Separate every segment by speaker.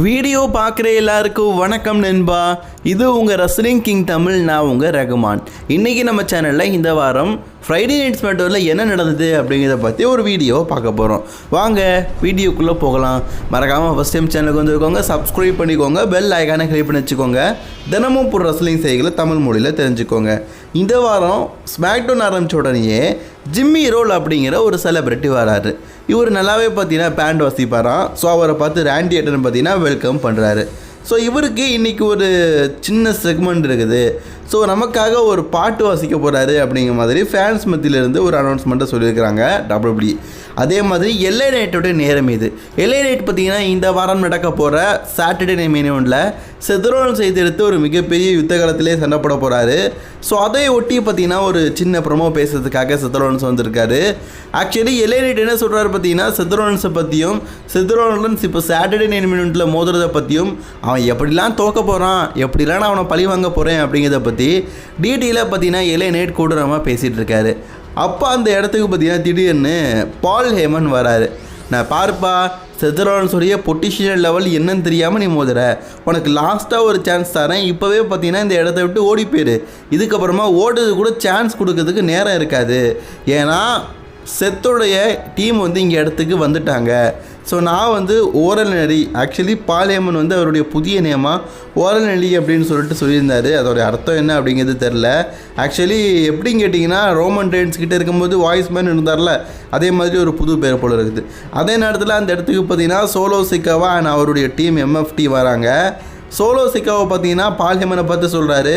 Speaker 1: Video பார்க்குற எல்லாருக்கும் வணக்கம் நண்பா. இது உங்கள் ரஸ்லிங் கிங் தமிழ் நான் உங்கள் ரகுமான். இன்றைக்கி நம்ம சேனலில் இந்த வாரம் ஃப்ரைடே நைட்ஸ் மேட்டரில் என்ன நடந்தது அப்படிங்கிறத பற்றி ஒரு வீடியோ பார்க்க போகிறோம் வாங்க வீடியோக்குள்ளே போகலாம். மறக்காமல் ஃபஸ்ட் டைம் சேனலுக்கு வந்துருக்கோங்க சப்ஸ்கிரைப் பண்ணிக்கோங்க பெல் ஐக்கானை கிளிக் பண்ணி வச்சுக்கோங்க. தினமும் ஒரு ரஸ்லிங் செய்திகளை தமிழ் மொழியில் தெரிஞ்சுக்கோங்க. இந்த வாரம் ஸ்மாக்டவுன் ஆரம்பித்த உடனேயே ஜிம்மி ரோல் அப்படிங்கிற ஒரு செலிப்ரிட்டி வராரு. இவர் நல்லாவே பார்த்தீங்கன்னா பேண்ட் வசிப்பாராம் ஸோ அவரை பார்த்து ரேண்டி ஏட்டன் பார்த்தீங்கன்னா வெல்கம் பண்ணுறாரு ஸோ இவருக்கு இன்றைக்கி ஒரு சின்ன செக்மெண்ட் இருக்குது. ஸோ நமக்காக ஒரு பாட்டு வாசிக்க போகிறாரு அப்படிங்கிற மாதிரி ஃபேன்ஸ் மத்தியிலிருந்து ஒரு அனௌன்ஸ்மெண்ட்டை சொல்லியிருக்கிறாங்க டபிள்யூபிள்யூ அதே மாதிரி எல்ஐ நைட்டோடைய நேரம் இது. எல்ஐ நைட் பார்த்திங்கன்னா இந்த வாரம் நடக்க போகிற சாட்டர்டே நைட் மெனுவில் செதுரோன் செய்தெடுத்து ஒரு மிகப்பெரிய யுத்த காலத்திலே சண்டை போட போகிறாரு ஸோ அதை ஒட்டி பார்த்தீங்கன்னா ஒரு சின்ன ப்ரொமோ பேசுறதுக்காக செதுரோன்ஸ் வந்திருக்காரு. ஆக்சுவலி எல்ஐ என்ன சொல்கிறாரு பார்த்தீங்கன்னா செதுரோன்ஸை பற்றியும் செதுரோன்ஸ் இப்போ சாட்டர்டே நைன் மினிட்ல மோதுறதை பற்றியும் அவன் எப்படிலாம் தோக்க போகிறான் எப்படிலாம் நான் அவனை பழி வாங்க போகிறேன் அப்படிங்கிறத பற்றி டீட்டெயிலாக பார்த்தீங்கன்னா எல்ஐ நைட் கூடுறமாக பேசிகிட்டு இருக்காரு. அப்போ அந்த இடத்துக்கு பார்த்தீங்கன்னா திடீர்னு பால் ஹேமன் வராரு. நான் பார்ப்பா செத்துரோன்ஸுடைய பொட்டிஷியல் லெவல் என்னன்னு தெரியாமல் நீ மோதுற. உனக்கு லாஸ்ட்டாக ஒரு சான்ஸ் தரேன். இப்போவே பார்த்தீங்கன்னா இந்த இடத்த விட்டு ஓடி போயிரு. இதுக்கப்புறமா ஓடுறது கூட சான்ஸ் கொடுக்கறதுக்கு நேரம் இருக்காது. ஏன்னா செத்தோடைய டீம் வந்து இங்கே இடத்துக்கு வந்துட்டாங்க. ஸோ நான் வந்து ஓரல் நெறி ஆக்சுவலி பாலியம்மன் வந்து அவருடைய புதிய நேமாக ஓரல் நெறி அப்படின்னு சொல்லிட்டு சொல்லியிருந்தார். அதோடைய அர்த்தம் என்ன அப்படிங்கிறது தெரில ஆக்சுவலி எப்படின்னு கேட்டிங்கன்னா ரோமன் டைன்ஸ் கிட்டே இருக்கும்போது வாய்ஸ் மேன் இருந்தார்ல அதே மாதிரி ஒரு புது பேர் போல் இருக்குது. அதே நேரத்தில் அந்த இடத்துக்கு பார்த்தீங்கன்னா சோலோ சிக்கவா அண்ட் அவருடைய டீம் எம்எஃப்டி வராங்க. சோலோ சிக்காவை பார்த்தீங்கன்னா பால்ஹெமனை பார்த்து சொல்கிறாரு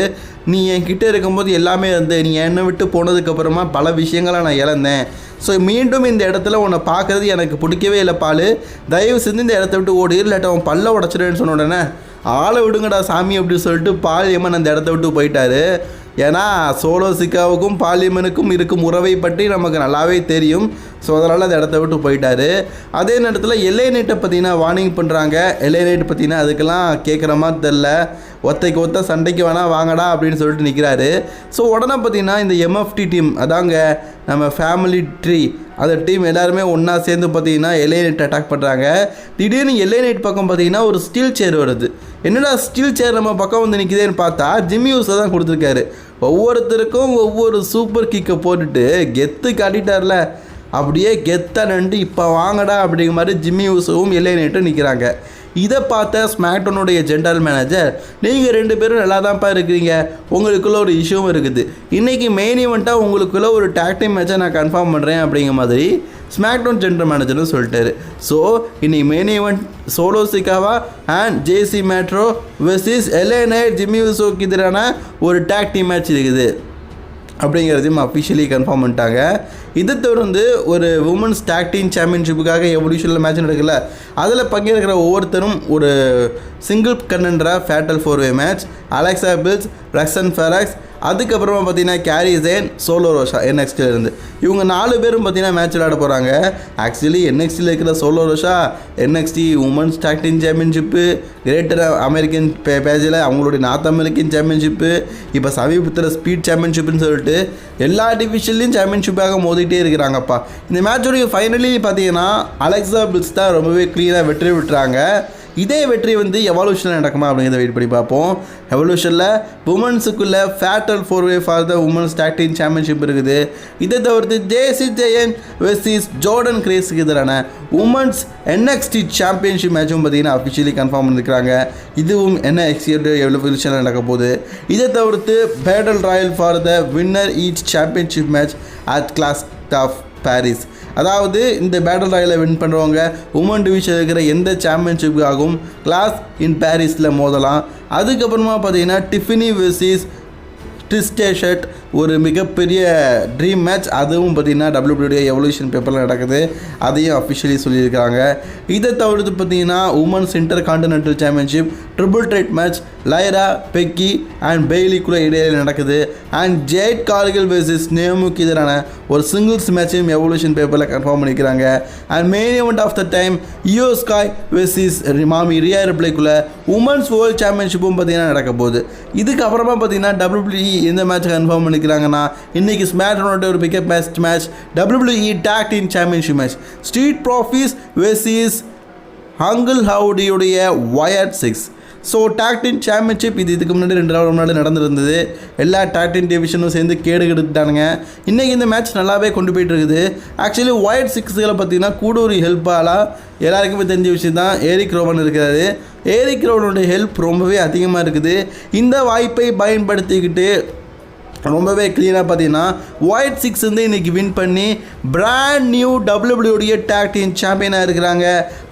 Speaker 1: நீ என்கிட்ட இருக்கும்போது எல்லாமே இருந்தேன் நீ என்னை விட்டு போனதுக்கப்புறமா பல விஷயங்களை நான் இழந்தேன். ஸோ மீண்டும் இந்த இடத்துல உன்னை பார்க்குறது எனக்கு பிடிக்கவே இல்லை பால். தயவு செஞ்சு இந்த இடத்த விட்டு ஓடி. இல்லாட்ட அவன் பல்ல உடச்சிடுன்னு சொன்ன உடனே ஆளை விடுங்கடா சாமி அப்படின்னு சொல்லிட்டு பால்யமன் அந்த இடத்த விட்டு போயிட்டாரு. ஏன்னா சோலோ சிக்காவுக்கும் பார்லிமெனுக்கும் இருக்கும் உறவை பற்றி நமக்கு நல்லாவே தெரியும். ஸோ அதனால் அந்த இடத்த விட்டு போயிட்டார். அதே நேரத்தில் எல்ஐ நைட்டை பார்த்தீங்கன்னா வார்னிங் பண்ணுறாங்க எல்ஐ நைட் பார்த்தீங்கன்னா அதுக்கெல்லாம் கேட்குற மாதிரி தெரில ஒத்தைக்கு ஒத்த சண்டைக்கு வேணால் வாங்கடா அப்படின்னு சொல்லிட்டு நிற்கிறாரு ஸோ உடனே பார்த்தீங்கன்னா இந்த எம்எஃப்டி டீம் அதாங்க நம்ம ஃபேமிலி ட்ரீ அந்த டீம் எல்லாருமே ஒன்றா சேர்ந்து பார்த்தீங்கன்னா எல்ஏ நைட் அட்டாக் பண்ணுறாங்க திடீர்னு எல்ஏ நைட் பக்கம் பார்த்தீங்கன்னா ஒரு ஸ்டீல் சேர் வருது. என்னடா ஸ்டீல் சேர் நம்ம பக்கம் வந்து நிற்கிதேன்னு பார்த்தா ஜிம்மி யூஸை தான் கொடுத்துருக்காரு. ஒவ்வொருத்தருக்கும் ஒவ்வொரு சூப்பர் கிக்கை போட்டுட்டு கெத்து காட்டிட்டார்ல. அப்படியே கெத்தாக நண்டு இப்போ வாங்கடா அப்படிங்கிற மாதிரி ஜிம்மி ஊசவும் எல்லை நைட்டும் நிற்கிறாங்க இதை பார்த்த ஸ்மாக்டோனுடைய ஜென்ரல் மேனேஜர் நீங்கள் ரெண்டு பேரும் நல்லா தான்ப்பா இருக்கிறீங்க. உங்களுக்குள்ள ஒரு இஷ்யூவும் இருக்குது. இன்றைக்கி மெயின் ஈவெண்ட்டாக உங்களுக்குள்ள ஒரு டாக்டிங் மேட்சை நான் கன்ஃபார்ம் பண்ணுறேன் அப்படிங்கிற மாதிரி ஸ்மாக்டவுன் ஜென்ரல் மேனேஜர்னு சொல்லிட்டாரு. ஸோ இன்னைக்கு main event Solo Sikoa and JC Mateo versus LA Jimmy விசோக்கு எதிரான ஒரு டாக் டீம் மேட்ச் இருக்குது. அப்படிங்கிறதையும் அஃபிஷியலி கன்ஃபார்ம் பண்ணிட்டாங்க. இதை தொடர்ந்து ஒரு உமன்ஸ் டாக் டீம் சாம்பியன்ஷிப்புக்காக எவல்யூஷனில் மேட்ச் நடக்கல. அதில் பங்கேற்கிற ஒவ்வொருத்தரும் ஒரு single கண்டென்டராக fatal four way match Alexa Bliss Roxanne Perez அதுக்கப்புறமா பார்த்தீங்கன்னா கேரி ஜேன் சோலோ ரோஷா NXT-ல இருந்து. இவங்க நாலு பேரும் பார்த்தீங்கன்னா மேட்ச் விளையாட போகிறாங்க ஆக்சுவலி என்எக்ஸ்டியில் இருக்கிற Sol Ruca NXT women's tag team championship greater American bash பேஜில் அவங்களுடைய நார்த் அமெரிக்கன் சாம்பியன்ஷிப்பு இப்போ சமீபத்தில் ஸ்பீட் சாம்பியன்ஷிப்னு சொல்லிட்டு எல்லா டிவிஷன்லையும் சாம்பியன்ஷிப்பாக மோதிட்டே இருக்கிறாங்கப்பா. இந்த மேட்சோடைய ஃபைனலி பார்த்தீங்கன்னா அலெக்சா பில்ஸ் தான் ரொம்பவே க்ளீனாக வெற்றி விட்டுறாங்க இதே வெற்றி வந்து எவல்யூஷனில் நடக்குமா அப்படிங்கிறத வெயிட் பண்ணி பார்ப்போம். எவல்யூஷனில் உமன்ஸுக்குள்ள fatal four way for the women's tag team championship இருக்குது. இதை தவிர்த்து ஜேசி ஜெயன் வெர்சிஸ் ஜோர்டன் கிரேஸுக்கு எதிரான உமன்ஸ் என்எக்ஸ்டி சாம்பியன்ஷிப் மேட்சும் பார்த்தீங்கன்னா அஃபிஷியலி கன்ஃபார்ம் பண்ணியிருக்கிறாங்க இதுவும் என்எக்ஸ்டியோட எவல்யூஷனில் நடக்க போகுது. இதை தவிர்த்து battle royal for the winner each championship match at Clash of Paris அதாவது இந்த பேட்டில் ராயில் வின் பண்ணுறவங்க உமன் டிவிஷன் இருக்கிற எந்த சாம்பியன்ஷிப்புக்காகவும் கிளாஸ் இன் பாரிஸில் மோதலாம். அதுக்கப்புறமா பார்த்தீங்கன்னா டிஃபினி வெர்சிஸ் ட்ரிஸ்டேஷட் ஒரு மிகப்பெரிய ட்ரீம் மேட்ச் அதுவும் பார்த்தீங்கன்னா டபிள்யூபிள்யூடைய எவல்யூஷன் பேப்பரில் நடக்குது. அதையும் அஃபிஷியலி சொல்லியிருக்காங்க இதை தவிர்த்து பார்த்தீங்கன்னா women's intercontinental championship triple threat match Lyra Becky and பெய்லிக்குள்ள இடையில நடக்குது. அண்ட் ஜெயிட் கார்கில் வெர்சஸ் நேமுக்கு எதிரான ஒரு சிங்கிள்ஸ் மேட்சையும் எவல்யூஷன் பேப்பரில் கன்ஃபார்ம் பண்ணிக்கிறாங்க and main event of the time Iyo Sky versus Mami Rhea ரிப்ளைக்குள்ள women's world சாம்பியன்ஷிப்பும் பார்த்தீங்கன்னா நடக்க போகுது. இதுக்கப்புறமா பார்த்தீங்கன்னா டபிள்யூபிள்யூ எந்த மேட்ச் கன்ஃபார்ம் பண்ணிக்கிறாங்கன்னா இன்றைக்கி ஸ்மேட்டனோட ஒரு pickup best match WWE tag team championship match Street Profits versus ஹங்கிள் ஹவுடியுடைய Wyatt Sicks so tag team championship இது இதுக்கு முன்னாடி ரெண்டு நாள் முன்னாடி நடந்திருந்தது. எல்லா டாக்டின் டிவிஷனும் சேர்ந்து கேடு கெடுத்துட்டானுங்க. இன்றைக்கி இந்த மேட்ச் நல்லாவே கொண்டு போயிட்டு இருக்குது ஆக்சுவலி ஒயர் சிக்ஸுகளை பார்த்தீங்கன்னா கூட ஒரு ஹெல்ப்பாலாக எல்லாருக்குமே தெரிஞ்ச விஷயம் தான் ஏரிக் ரோவன் இருக்கிறாரு. ஏரிக் ரோவனுடைய ஹெல்ப் ரொம்பவே அதிகமாக இருக்குது. இந்த வாய்ப்பை பயன்படுத்திக்கிட்டு ரொம்பவே க்ளீனாக பார்த்தீங்கன்னா ஒயிட் சிக்ஸ் வந்து இன்றைக்கி வின் பண்ணி பிராண்ட் நியூ டபிள்யூபிள்யூடைய டேக் டீம் சாம்பியனாக இருக்கிறாங்க.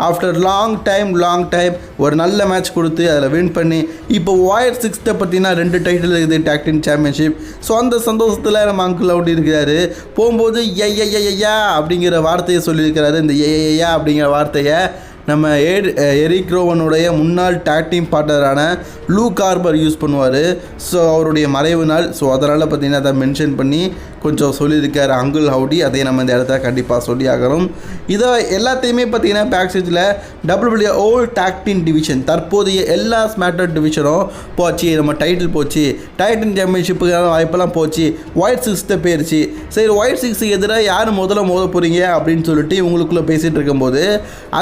Speaker 1: After long time long time ஒரு நல்ல மேட்ச் கொடுத்து அதில் வின் பண்ணி இப்போ ஒயிட் சிக்ஸ்த்தை பார்த்தீங்கன்னா ரெண்டு டைட்டில் இருக்குது டேக் டீம் சாம்பியன்ஷிப் ஸோ அந்த சந்தோஷத்தில் நம்ம அங்கிள் அவுட் இருக்கிறாரு போகும்போது ஐயா அப்படிங்கிற வார்த்தையை சொல்லியிருக்கிறாரு. இந்த ஐயா அப்படிங்கிற வார்த்தையை நம்ம ஏர் எரிக் ரோவனுடைய முன்னாள் டாக் டீம் பார்ட்னரான லூ கார்பர் யூஸ் பண்ணுவார். ஸோ அவருடைய மறைவு நாள். ஸோ அதனால் பார்த்தீங்கன்னா அதை மென்ஷன் பண்ணி கொஞ்சம் சொல்லியிருக்கார் அங்குள் ஹவுடி. அதை நம்ம இந்த இடத்துல கண்டிப்பாக சொல்லி ஆகணும். இதை எல்லாத்தையுமே பார்த்தீங்கன்னா பேக்ஸேஜில் டபிள்யூபிள்யூ ஓல்ட் டாக் டிவிஷன் தற்போதைய எல்லா ஸ்மாட்டர் டிவிஷனும் போச்சு. நம்ம டைட்டில் போச்சு. டைட்டன் சாம்பியன்ஷிப்புக்கான வாய்ப்பெல்லாம் போச்சு. ஒயிட் சிக்ஸ்த்தை போயிருச்சு. சரி ஒயிட் சிக்ஸுக்கு எதிராக யார் முதல்ல மோத போகிறீங்க அப்படின்னு சொல்லிட்டு இவங்களுக்குள்ளே பேசிகிட்டு இருக்கும்போது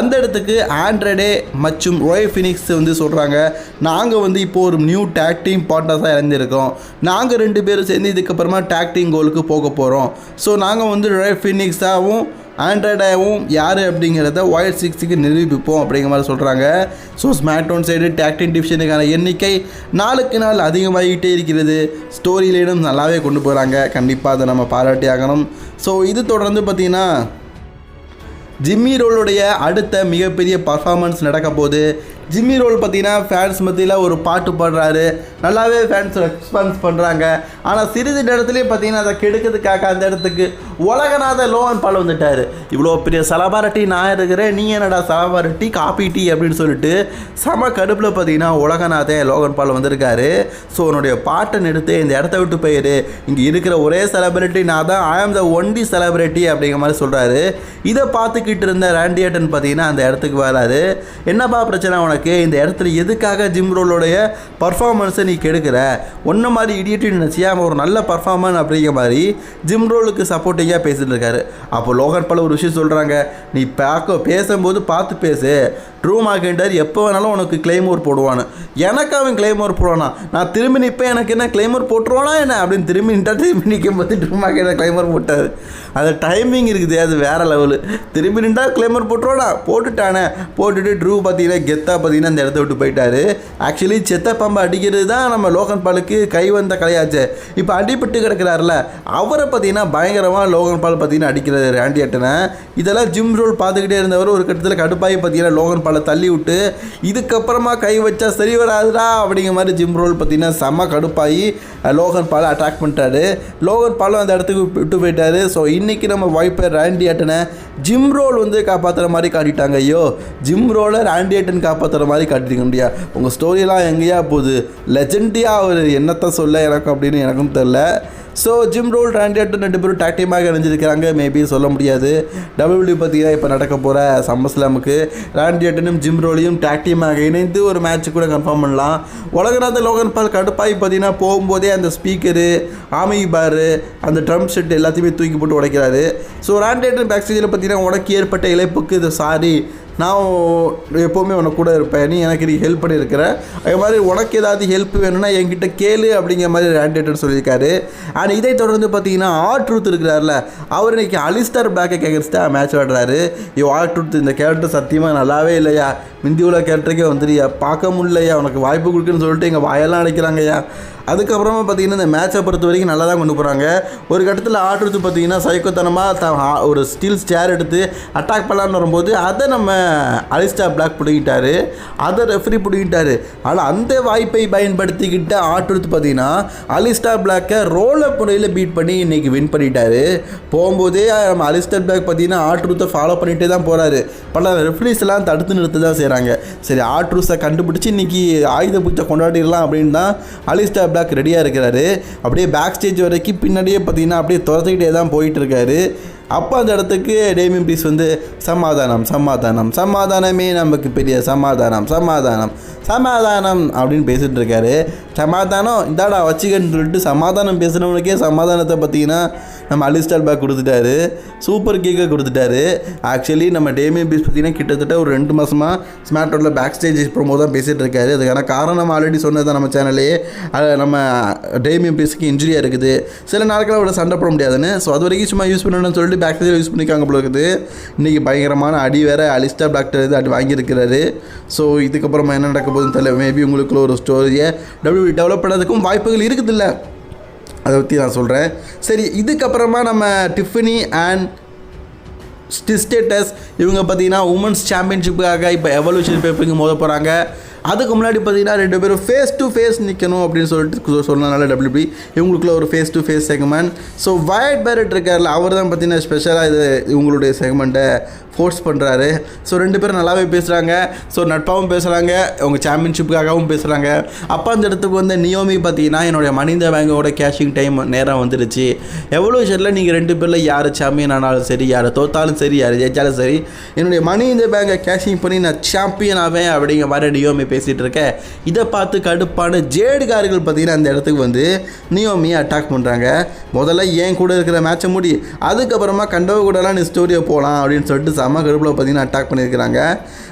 Speaker 1: அந்த இடத்துக்கு ஆண்ட்ரடே மற்றும் ரோய் ஃபினிக்ஸ் வந்து சொல்கிறாங்க நாங்கள் வந்து இப்போ ஒரு நியூ டேக் டீம் பார்ட்னர்ஸாக இறந்திருக்கோம் நாங்கள் ரெண்டு பேரும் சேர்ந்து இதுக்கப்புறமா டேக் டீம் கோலுக்கு போக போகிறோம் ஸோ நாங்கள் வந்து ரோய் ஃபினிக்ஸாகவும் ஆண்ட்ராய்டாகவும் யார் அப்படிங்கிறத ஒயிட் சிக்ஸுக்கு நிரூபிப்போம் அப்படிங்கிற மாதிரி சொல்கிறாங்க so SmackDown side tag team டிவிஷனுக்கான எண்ணிக்கை நாளுக்கு நாள் அதிகமாகிட்டே இருக்கிறது. ஸ்டோரி லைனும் நல்லாவே கொண்டு போகிறாங்க கண்டிப்பாக அதை நம்ம பாராட்டி ஆகணும் ஸோ இது தொடர்ந்து பார்த்திங்கன்னா ஜிம்மி ரோலுடைய அடுத்த மிகப்பெரிய பர்ஃபார்மன்ஸ் நடக்க போது ஜிம்மி ரோல் பார்த்தீங்கன்னா ஃபேன்ஸ் மத்தியில் ஒரு பாட்டு பாடுறாரு. நல்லாவே ஃபேன்ஸ் ரெஸ்பான்ஸ் பண்ணுறாங்க ஆனால் சிறிது நேரத்துலேயே பார்த்தீங்கன்னா அதை கெடுக்கிறதுக்காக அந்த இடத்துக்கு உலகநாத லோகன் பால் வந்துட்டார். இவ்வளோ பெரிய சலபாரட்டி நான் இருக்கிறேன் நீ என்னடா சலபாரட்டி காப்பி டீ அப்படின்னு சொல்லிட்டு செம கடுப்பில் பார்த்தீங்கன்னா உலகநாதன் லோகன் பால் வந்திருக்காரு. ஸோ உன்னுடைய பாட்டை நிறுத்து இந்த இடத்த விட்டு போயிரு. இங்கே இருக்கிற ஒரே செலிபிரிட்டி நான் தான். ஐ ஆம் த ஒன்லி செலிபிரிட்டி அப்படிங்கிற மாதிரி சொல்கிறாரு இதை பார்த்துக்கிட்டு இருந்த ரேண்டியட்டன் பார்த்தீங்கன்னா அந்த இடத்துக்கு வராது என்னப்பா பிரச்சனை உனக்கு இந்த இடத்துல எதுக்காக ஜிம் ரோலோடைய பர்ஃபார்மன்ஸை நீ கெடுக்கிற? ஒன்றை மாதிரி இடியட்டு நினச்சியா? அவன் ஒரு நல்ல பர்ஃபார்மன் அப்படிங்கிற மாதிரி ஜிம் ரோலுக்கு சப்போர்ட்டிங்காக பேசிட்டு இருக்காரு. அப்போ லோகன் பல ஒரு விஷயம் சொல்கிறாங்க நீ பார்க்க பேசும்போது பார்த்து பேசு. ட்ரூ மார்க்கெண்டர் எப்போ வேணாலும் உனக்கு கிளைமோர் போடுவான்னு. எனக்கு அவன் கிளைமோர் போடுவானா? நான் திரும்பி நிற்பேன் எனக்கு என்ன கிளைமோர் போட்டுருவானா என்ன? அப்படின்னு திரும்பி நின்றா திரும்பி நிற்கும் போது ட்ரூ மார்க்கெண்டர் கிளைமோர் போட்டார். அது டைமிங் இருக்குது. அது வேறு லெவலு திரும்பி நின்றா கிளைமர் போட்டுருவானா? போட்டுட்டானே. போட்டுட்டு ட்ரூ பார்த்தீங்கன்னா கெத்தாக பார்த்தீங்கன்னா அந்த இடத்த விட்டு போயிட்டாரு. ஆக்சுவலி செத்த பாம்பை அடிக்கிறது தான் நம்ம லோகன் பாலுக்கு கை வந்த கலையாச்சு. இப்போ அடிபட்டு கிடக்கிறாருல அவரை பார்த்தீங்கன்னா பயங்கரமாக லோகன் பால் பார்த்தீங்கன்னா அடிக்கிறாரு ரேண்டி அட்டனை. இதெல்லாம் ஜிம் ரோல் பார்த்துக்கிட்டே இருந்தவர் ஒரு கட்டத்தில் கடுப்பாகி பார்த்தீங்கன்னா லோகன் பாலை தள்ளி விட்டு இதுக்கப்புறமா கை வச்சா சரி வராதுடா அப்படிங்கிற மாதிரி ஜிம் ரோல் பார்த்தீங்கன்னா செம்ம கடுப்பாகி லோகன் பாலை அட்டாக் பண்ணிட்டாரு. லோகன் பாலும் அந்த இடத்துக்கு விட்டு போயிட்டாரு. ஸோ இன்றைக்கி நம்ம வாய்ப்பை ரேண்டி அட்டனை ஜிம் ரோல் வந்து காப்பாற்றுற மாதிரி காட்டிட்டாங்க. ஐயோ ஜிம் ரோலை ஆண்டியேட்டன் காப்பாற்றுற மாதிரி காட்டிட்டீங்க. முடியா உங்கள் ஸ்டோரியெல்லாம் எங்கேயா போகுது? லெஜெண்டியாக அவர் என்னத்தை சொல்ல எனக்கு அப்படின்னு எனக்கும் தெரில ஸோ ஜிம் ரோல் ரேண்டியாட்டும் ரெண்டு பேரும் டாக்டியமாக இணைஞ்சிருக்கிறாங்க. மேபி சொல்ல முடியாது. டபிள்யூ பார்த்தீங்கன்னா இப்போ நடக்க போகிற சம்மஸ்லாமுக்கு ரேண்டியாட்டனும் ஜிம் ரோலையும் டாக்டியமாக இணைந்து ஒரு மேட்ச் கூட கன்ஃபார்ம் பண்ணலாம். உலகநாத லோகன் பால் கடுப்பாகி பார்த்தீங்கன்னா போகும்போதே அந்த ஸ்பீக்கரு ஆமை பாரு அந்த ட்ரம் செட் எல்லாத்தையுமே தூக்கி போட்டு உடைக்கிறாரு. ஸோ ரேண்டியாட்டன் பேக் ஸ்டேஜில் பார்த்தீங்கன்னா உனக்கு ஏற்பட்ட இழப்புக்கு இது சாரி நான் எப்போவுமே உனக்கு கூட இருப்பேன். நீ எனக்கு நீ ஹெல்ப் பண்ணியிருக்கிற. அதே மாதிரி உனக்கு ஏதாவது ஹெல்ப் வேணும்னா என்கிட்ட கேளு அப்படிங்கிற மாதிரி ரேண்டேட்டர் சொல்லியிருக்காரு. அண்ட் இதை தொடர்ந்து பார்த்தீங்கன்னா ஆர் ட்ரூத் இருக்கிறார்ல அவர் இன்னைக்கு அலிஸ்டர் பிளாக்கை கேட்கறதுக்கு மேட்ச் விளாடுறாரு ஐயோ ஆர் ட்ரூத் இந்த கேரக்டர் சத்தியமாக நல்லாவே இல்லையா? மிந்தி உள்ள கேரக்டருக்கே வந்துடுயா பார்க்க முடியலையா? உனக்கு வாய்ப்பு கொடுக்குன்னு சொல்லிட்டு எங்கள் வாயெல்லாம் அடைக்கிறாங்கய்யா? அதுக்கப்புறமா பார்த்தீங்கன்னா இந்த மேட்சை பொறுத்த வரைக்கும் நல்லா தான் கொண்டு போகிறாங்க ஒரு கட்டத்தில் ஆடுறது பார்த்தீங்கன்னா சைக்கோத்தனமாக த ஒரு ஸ்டீல் ஸ்டேர் எடுத்து அட்டாக் பண்ணலான்னு வரும்போது அதை நம்ம அலிஸ்டா பிளாக் பிடிக்கிட்டாரு அதை ரெஃப்ரி பிடிக்கிட்டாரு. ஆனால் அந்த வாய்ப்பை பயன்படுத்திக்கிட்ட ஆட்டுறது பார்த்தீங்கன்னா அலிஸ்டா பிளாக்கை ரோலர் முறையில் பீட் பண்ணி இன்றைக்கி வின் பண்ணிட்டாரு. போகும்போதே நம்ம அலிஸ்டா பிளாக் பார்த்தீங்கன்னா ஆட்ரூத்தை ஃபாலோ பண்ணிகிட்டே தான் போகிறாரு பல ரெஃப்ரிஸ் எல்லாம் தடுத்து நிறுத்த தான் செய்கிறாங்க சரி ஆட்ரூஸை கண்டுபிடிச்சி இன்றைக்கி ஆயுத பூஜை கொண்டாடிடலாம் அப்படின்னு தான் அலிஸ்டா பிளாக் ரெடியாக இருக்கிறாரு. அப்படியே பேக் ஸ்டேஜ் வரைக்கும் பின்னாடியே பார்த்தீங்கன்னா அப்படியே துரத்துக்கிட்டே தான் போயிட்டு இருக்காரு. அப்போ அந்த இடத்துக்கு டேமியன் பீஸ் வந்து சமாதானம் சமாதானம் சமாதானமே நமக்கு பெரிய சமாதானம் சமாதானம் சமாதானம் அப்படின்னு பேசிட்டு இருக்காரு. சமாதானம் இந்தாடா வச்சுக்கன்னு சொல்லிட்டு சமாதானம் பேசுகிறவனுக்கே சமாதானத்தை பார்த்தீங்கன்னா நம்ம அலிஸ்டார் பேக் கொடுத்துட்டாரு. சூப்பர் கீக்கை கொடுத்துட்டாரு. ஆக்சுவலி நம்ம டேமியன் பீஸ் பார்த்திங்கன்னா கிட்டத்தட்ட ஒரு ரெண்டு மாதமாக ஸ்மார்ட்டோட பேக் ஸ்டேஜ் ப்ரோமோ தான் பேசிகிட்டு இருக்காரு. அதுக்கான காரணம் நம்ம ஆல்ரெடி சொன்னது தான் நம்ம சேனலே நம்ம டேமியன் பீஸுக்கு இன்ஜுரியாக இருக்குது. சில நாட்கள் அவரோட சண்டை போட முடியாதுன்னு. ஸோ அது வரைக்கும் சும்மா யூஸ் பண்ணணும்னு சொல்லிட்டு பேக் ஸ்டேஜில் யூஸ் பண்ணிக்காங்க போல இருக்குது. இன்றைக்கி பயங்கரமான அடி வேற அலிஸ்டார் டாக்டர் இது அடி வாங்கியிருக்கிறாரு. ஸோ இதுக்கப்புறமா என்ன நடக்க போகுதுன்னு தெரியல. மேபி உங்களுக்குள்ள ஒரு ஸ்டோரியை டபிள்யூ டெவலப் பண்ணதுக்கும் வாய்ப்புகள் இருக்குதில்ல. அதை பற்றி நான் சொல்கிறேன் சரி இதுக்கப்புறமா நம்ம டிஃபினி அண்ட் ஸ்டிஸ்டேட்டஸ் இவங்க பார்த்தீங்கன்னா உமன்ஸ் சாம்பியன்ஷிப்புக்காக இப்போ எவல்யூஷன் பேப்பருக்கு மோத போகிறாங்க அதுக்கு முன்னாடி பார்த்தீங்கன்னா ரெண்டு பேரும் ஃபேஸ் டு ஃபேஸ் நிற்கணும் அப்படின்னு சொல்லிட்டு சொன்னனால டபிள்யூபி இவங்களுக்குள்ள ஒரு face to face segment so Wade Barrett இருக்கார்ல அவர் தான் பார்த்தீங்கன்னா ஸ்பெஷலாக இது இவங்களுடைய செக்மெண்ட்டை ஃபோர்ஸ் பண்ணுறாரு ஸோ ரெண்டு பேரும் நல்லாவே பேசுகிறாங்க ஸோ நட்பாகவும் பேசுகிறாங்க அவங்க சாம்பியன்ஷிப்புக்காகவும் பேசுகிறாங்க அப்போ அந்த இடத்துக்கு வந்து நியோமி பார்த்தீங்கன்னா என்னுடைய மனித பேங்கோட கேஷிங் டைம் நேரம் வந்துடுச்சு எவ்வளோ ஷெட்டில் நீங்கள் ரெண்டு பேரில் யார் சாம்பியன் ஆனாலும் சரி யார் தோத்தாலும் சரி யார் ஜெயிச்சாலும் சரி என்னுடைய மனித பேங்கை கேஷிங் பண்ணி நான் சாம்பியன் ஆவேன் அப்படிங்கிற மாதிரி நியோமி பேசிகிட்டு இருக்க இதை பார்த்து கடுப்பான ஜேடுகாரர்கள் பார்த்தீங்கன்னா அந்த இடத்துக்கு வந்து நியோமியை அட்டாக் பண்ணுறாங்க முதல்ல ஏன் கூட இருக்கிற மேட்சை முடி அதுக்கப்புறமா கண்டவ கூடலாம் நீ ஸ்டோரியை போகலாம் அப்படின்னு சொல்லிட்டு செம்ம கடுப்பில் பார்த்தீங்கன்னா அட்டாக் பண்ணியிருக்கிறாங்க.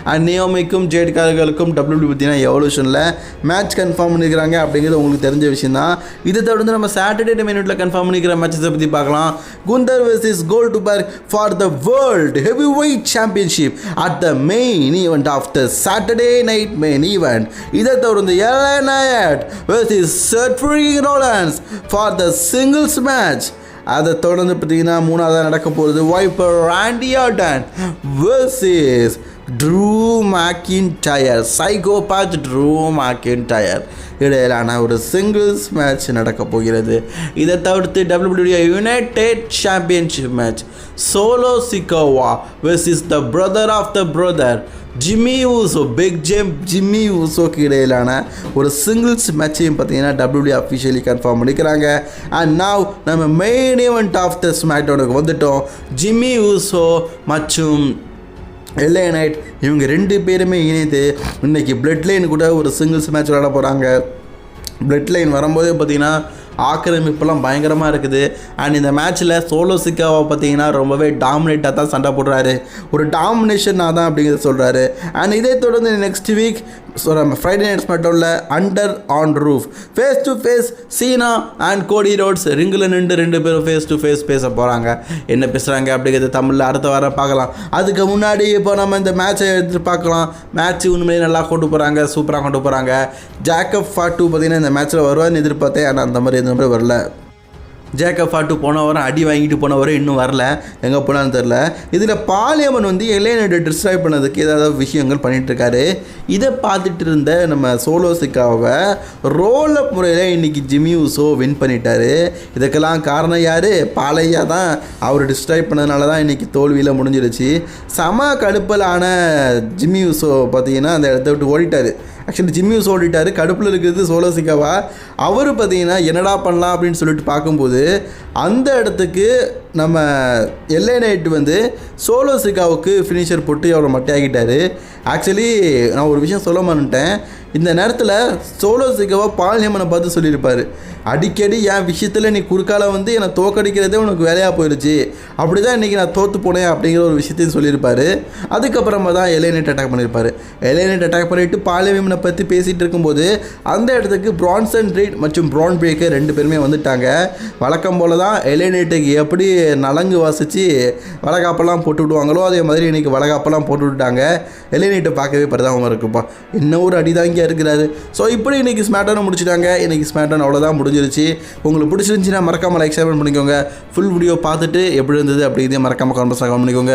Speaker 1: அண்ட் நியோமிக்கும் ஜேட்காரர்களுக்கும் டபிள்யூபி பார்த்தீங்கன்னா எவல்யூஷனில் மேட்ச் கன்ஃபார்ம் பண்ணியிருக்கிறாங்க அப்படிங்கிறது உங்களுக்கு தெரிஞ்ச விஷயம் தான் இதை தொடர்ந்து நம்ம சாட்டர்டே மினிட்ல கன்ஃபார்ம் பண்ணிக்கிற மேட்சஸை பற்றி பார்க்கலாம். Gunther versus Goldberg for the world heavyweight championship at the main event of the Saturday night main event இதை தொடர்ந்து எலனயட் versus சர்ஃப்ரி Rollins for the singles match அதை தொடர்ந்து பார்த்தீங்கன்னா மூணாவதாக நடக்க போகிறது Viper Randy versus Drew McIntyre psychopath Drew McIntyre இடையிலான ஒரு சிங்கிள்ஸ் மேட்ச் நடக்க போகிறது. இதை தவிர்த்து WWE United championship match Solo Sikoa is the brother of the brother Jimmy Uso big Jim Jimmy ஊசோக்கு இடையிலான ஒரு சிங்கிள்ஸ் மேட்சையும் பார்த்தீங்கன்னா டபிள்யூடி அஃபிஷியலி கன்ஃபார்ம் பண்ணிக்கிறாங்க. அண்ட் நாவ் நம்ம மெயின் ஈவெண்ட் ஆஃப் த ஸ்மாக்டவுனுக்கு வந்துட்டோம். ஜிம்மி ஊசோ மற்றும் எல்ஏ நைட் இவங்க ரெண்டு பேருமே இணைத்து இன்னைக்கு பிளட் லைன் கூட ஒரு சிங்கிள்ஸ் மேட்ச் விளாட போகிறாங்க பிளட் லைன் வரும்போதே பார்த்தீங்கன்னா ஆக்கிரமிப்புலாம் பயங்கரமாக இருக்குது. அண்ட் இந்த மேட்ச்சில் சோலோ சிக்காவை பார்த்தீங்கன்னா ரொம்பவே டாமினேட்டாக தான் சண்டை போடுறாரு. ஒரு டாமினேஷனாக தான் அப்படிங்கிறத சொல்கிறாரு அண்ட் இதை தொடர்ந்து நெக்ஸ்ட் வீக் ஸோ நம்ம ஃப்ரைடே நைட்ஸ் மட்டும் இல்லை under one roof face to face Cena and Cody Rhodes ரிங்கில் நின்று ரெண்டு பேரும் ஃபேஸ் டு ஃபேஸ் பேச போகிறாங்க என்ன பேசுகிறாங்க அப்படிங்கிறது தமிழில் அடுத்த வாரம் பார்க்கலாம். அதுக்கு முன்னாடி இப்போ நம்ம இந்த மேட்சை எடுத்து பார்க்கலாம். மேட்ச் உண்மையிலே நல்லா கொண்டு போகிறாங்க சூப்பராக கொண்டு போகிறாங்க ஜாக்கப் ஃபார்ட் டூ பார்த்தீங்கன்னா இந்த மேட்ச்சில் வருவான்னு எதிர்பார்த்தேன். ஆனால் அந்த மாதிரி எந்த மாதிரி வரல. ஜேக்கப் ஃபாட்டு போன வாரம் அடி வாங்கிட்டு போன வாரம் இன்னும் வரல. எங்கே போனான்னு தெரில இதில் பாலியமன் வந்து எல்லையனோட டிஸ்ட்ராய் பண்ணதுக்கு ஏதாவது விஷயங்கள் பண்ணிகிட்ருக்காரு இதை பார்த்துட்டு இருந்த நம்ம சோலோ சிக்காவை ரோல் அப் முறையில் இன்றைக்கி ஜிம்மி உசோ வின் பண்ணிட்டாரு. இதுக்கெல்லாம் காரணம் யார்? பாலையா தான் அவர் டிஸ்ட்ராய் பண்ணதுனால தான் இன்றைக்கி தோல்வியில் முடிஞ்சிருச்சு. சம கடுப்பலான ஜிம்மி உசோ பார்த்தீங்கன்னா அந்த இடத்த விட்டு ஓடிட்டார். ஆக்சுவலி ஜிம்மியூஸ் சொல்லிட்டார் கடுப்பில் இருக்கிறது சோலோ சிக்காவா அவர் பார்த்தீங்கன்னா என்னடா பண்ணலாம்? அப்படின்னு சொல்லிட்டு பார்க்கும்போது அந்த இடத்துக்கு நம்ம எல்ஏ நைட் வந்து சோலோ சிகாவுக்கு ஃபினிஷர் போட்டு அவரை மட்டையாக்கிட்டாரு. ஆக்சுவலி நான் ஒரு விஷயம் சொல்ல மாட்டேன் இந்த நேரத்தில் சோலோ சிகாவை பால்யமனை பார்த்து சொல்லியிருப்பார். அடிக்கடி என் விஷயத்தில் நீ குறுக்கால வந்து என்னை தோக்கடிக்கிறதே உனக்கு வேலையாக போயிடுச்சு அப்படி தான் இன்றைக்கி நான் தோற்று போனேன் அப்படிங்கிற ஒரு விஷயத்தையும் சொல்லியிருப்பார். அதுக்கப்புறமா தான் எலேனேட் அட்டாக் பண்ணியிருப்பார். எலேனேட் அட்டாக் பண்ணிவிட்டு பாலியமனை பற்றி பேசிகிட்டு இருக்கும்போது அந்த இடத்துக்கு பிரான்சன் ரீட் மற்றும் ப்ரான் பிரேக்கர் ரெண்டு பேருமே வந்துட்டாங்க. வழக்கம் போல் தான் எலேனேட்டுக்கு எப்படி நலங்கு வாசித்து வளகாப்பெல்லாம் போட்டு விடுவாங்களோ அதே மாதிரி இன்றைக்கி வளகாப்பெல்லாம் போட்டு விட்டாங்க எலேனேட்டை பார்க்கவே பரிதாபமாக இருக்குப்பா. என்ன ஒரு அடிதாங்கியாக இருக்கிறாரு. ஸோ இப்படி இன்றைக்கி ஸ்மார்ட்டான முடிச்சுட்டாங்க. இன்றைக்கி ஸ்மார்ட்டான அவ்வளோதான் முடிஞ்சிருச்சு. உங்களுக்கு பிடிச்சிருந்துச்சின்னா மறக்காமல் லைக் ஷேர் பண்ணிக்கோங்க. ஃபுல் வீடியோ பார்த்துட்டு எப்படி இருந்தது அப்படிங்கிறதே மறக்காமல் மறக்காமல் கமெண்ட்ஸ் பண்ணிக்கோங்க.